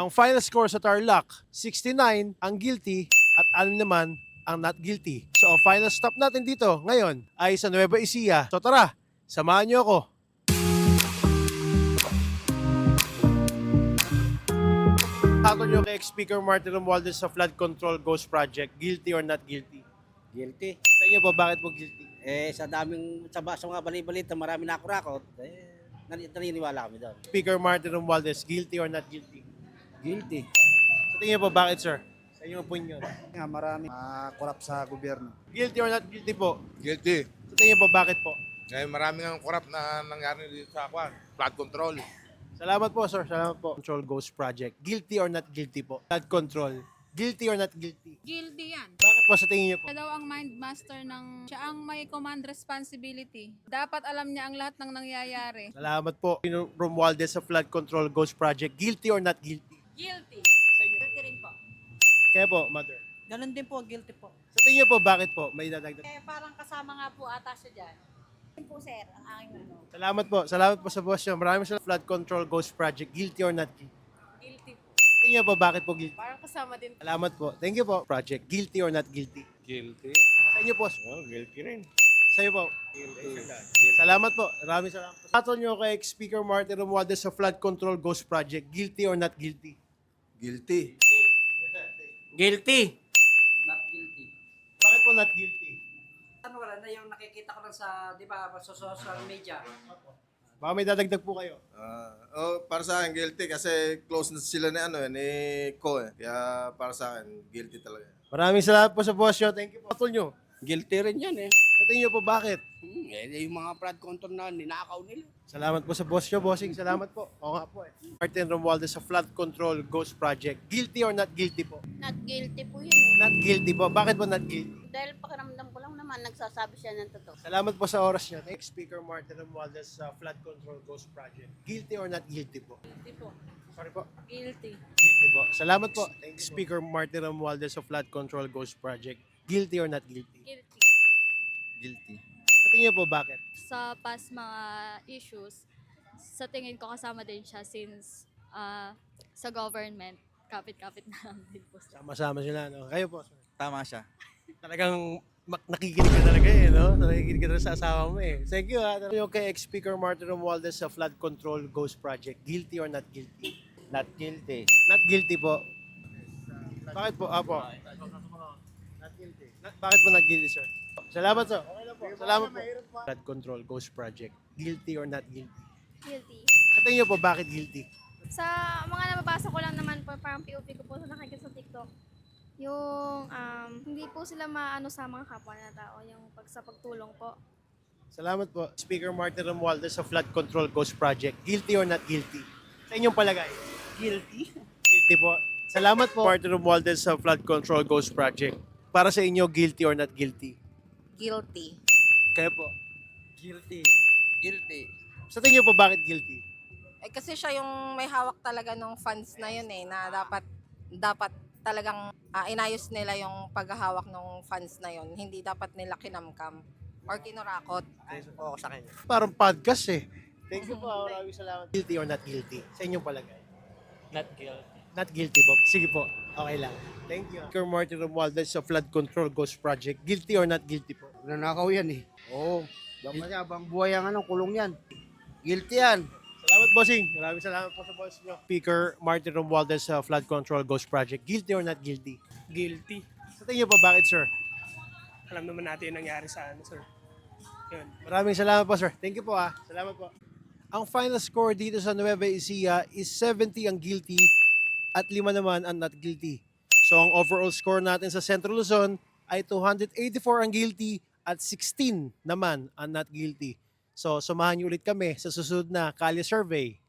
Ang final score sa Tarlac, 69 ang guilty at anim naman ang not guilty. So ang final stop natin dito ngayon ay sa Nueva Ecija. So tara, samahan niyo ako. Ako nyo kay ex-speaker Martin Romualdez sa flood control ghost project. Guilty or not guilty? Guilty. Sa inyo po, bakit po guilty? Eh, sa daming, sa, ba- sa mga bali-balita, marami nakurakot, eh, nani- naniniwala kami doon. Speaker Martin Romualdez, guilty or not guilty? Guilty. Sa tingin niyo po, bakit sir? Sa inyo po yun. nga marami makurap sa gobyerno. Guilty or not guilty po? Guilty. Sa tingin niyo po, bakit po? Ngayon maraming ang corrupt na nangyari dito sa Kwan. Flood control. Salamat po, sir. Salamat po. Control Ghost Project. Guilty or not guilty po? Flood control. Guilty or not guilty? Guilty yan. Bakit po sa tingin niyo po? Siya daw ang mind master ng, siya ang may command responsibility. Dapat alam niya ang lahat ng nangyayari. Salamat po. Romualdez sa Flood Control Ghost Project. Guilty or not guilty? Guilty. Sa inyo. Guilty rin po. Kaya po, mother. Ganun din po, guilty po. Sa tingin niyo po, bakit po? May dadagdag. Eh, parang kasama nga po ata siya dyan. Yun po, sir, ang aking ano. Salamat po. Salamat po sa boss niyo. Maraming salamat. Flood Control Ghost Project. Guilty or not guilty? Guilty po. Sa tingin niyo po, bakit po guilty? Parang kasama din. Salamat po. Thank you po. Project. Guilty or not guilty? Guilty. Sa inyo po. Oh, guilty rin. Sa iyo po. Salamat po. Maraming salamat po. Ato nyo kay ex-speaker Martin Romualdez sa Flood Control Ghost Project. Guilty or not guilty? Guilty. Guilty. Not guilty. Bakit po not guilty? Ano wala na yung nakikita ko lang sa, di ba, sa social media. Baka may dadagdag po kayo. Ah, oh, para sa akin guilty kasi close na sila ni ano eh, ni Ko eh. Kaya para sa akin guilty talaga. Maraming salamat po sa boss nyo. Thank you po. Ato nyo. Guilty rin yan eh. Sa tingin nyo po bakit? Hmm, eh, yung mga flood control na ninakaw nila. Salamat po sa boss nyo, bossing. Salamat po. Oo nga po eh. Martin Romualdez sa Flood Control Ghost Project. Guilty or not guilty po? Not guilty po yun eh. Not guilty po. Bakit po not guilty? Dahil pakiramdam ko lang naman, nagsasabi siya ng totoo. Salamat po sa oras nyo. Ex-speaker Martin Romualdez sa Flood Control Ghost Project. Guilty or not guilty po? Guilty po. Sorry po. Guilty. Guilty po. Salamat po. Thank you, Speaker Martin Romualdez of Flood Control Ghost Project. Guilty or not guilty? Guilty. Guilty. Sa tingin niyo po bakit? sa past mga issues, sa tingin ko kasama din siya since ah, sa government, kapit-kapit na lang din po siya. Sama-sama sila, no? Kayo po. sir. Tama siya. Talagang mak- nakikinig ka talaga eh, no? Nakikinig ka talaga sa asawa mo eh. Thank you ha. Yung kay ex-Speaker Martin Romualdez sa Flood Control Ghost Project. Guilty or not guilty? Not guilty. Not guilty po. Bakit po? Apo. Not guilty. Bakit po not guilty, sir? Salamat, sir. Okay lang po. Salamat po. Flood Control Ghost Project. Guilty or not guilty? Guilty. Sa tingin niyo po, bakit guilty? Sa mga nababasa ko lang naman po, parang POV ko po sa nakikita sa TikTok, yung um, hindi po sila maano sa mga kapwa na tao, yung pag sa pagtulong po. Salamat po. Speaker Martin Romualdez sa Flood Control Ghost Project. Guilty or not guilty? Sa inyong palagay? Guilty. Guilty po. Salamat po. Martin Romualdez sa Flood Control Ghost Project. Para sa inyo, guilty or not guilty? Guilty. Kayo po. Guilty. Guilty. Sa tingin po, bakit guilty? Eh, kasi siya yung may hawak talaga ng funds na yun eh, na dapat, dapat talagang ah, inayos nila yung paghahawak ng funds na yun. Hindi dapat nila kinamkam or kinurakot. Oo, sa kanya. Parang podcast eh. Thank you po. Maraming salamat. Guilty or not guilty? Sa inyong palagay? Not guilty. Not guilty po. Sige po. Okay lang. Thank you. Speaker Martin Romualdez sa Flood Control Ghost Project. Guilty or not guilty po? Nanakaw yan eh. Oo. Dapat bang buhay ang ano, kulong yan. Guilty yan. Salamat, bossing. Maraming salamat po sa boss nyo. Speaker Martin Romualdez sa Flood Control Ghost Project. Guilty or not guilty? guilty. Sa tingin niyo po, bakit, sir? Alam naman natin yung nangyari sa ano, sir. Yun. Maraming salamat po, sir. Thank you po, ah. Salamat po. Ang final score dito sa Nueva Ecija is 70 ang guilty at 5 naman ang not guilty. So, ang overall score natin sa Central Luzon ay 284 ang guilty at 16 naman ang not guilty. So, samahan niyo ulit kami sa susunod na Kalye Survey.